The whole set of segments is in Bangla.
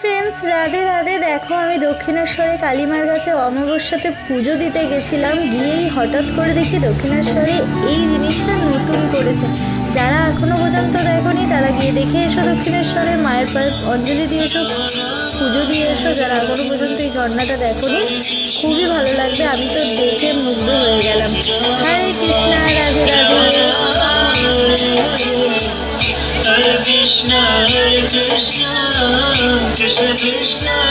ফ্রেন্ডস রাধে রাধে। দেখো, আমি দক্ষিণেশ্বরে কালীমার কাছে অমাবস্যাতে পুজো দিতে গেছিলাম। গিয়েই হঠাৎ করে দেখি দক্ষিণেশ্বরে এই জিনিসটা নতুন করেছে। যারা এখনও পর্যন্ত দেখোনি, তারা গিয়ে দেখে এসো দক্ষিণেশ্বরে। মায়ের পায়ে অঞ্জলি দিয়ে এসো পুজো দিয়ে এসো যারা এখনও পর্যন্ত এই ঝর্ণাটা দেখোনি, খুবই ভালো লাগবে। আমি তো দেখে মুগ্ধ হয়ে গেলাম। হরে Hare Krishna, Hare Krishna, Krishna Krishna,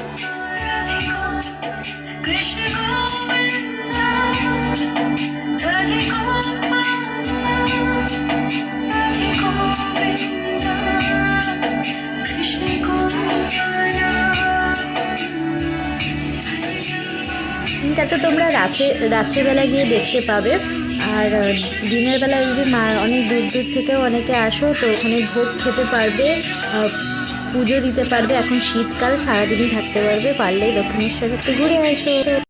এটা তো তোমরা রাত্রে রাত্রেবেলা গিয়ে দেখতে পাবে। আর দিনের বেলা যদি মা অনেক দূর দূর থেকেও অনেকে আসো, তো ওখানে ভোগ খেতে পারবে পুজো দিতে পারবে। এখন শীতকাল, সারাদিনই থাকতে পারবে, পারলেই দক্ষিণেশ্বরে একটু ঘুরে আসো।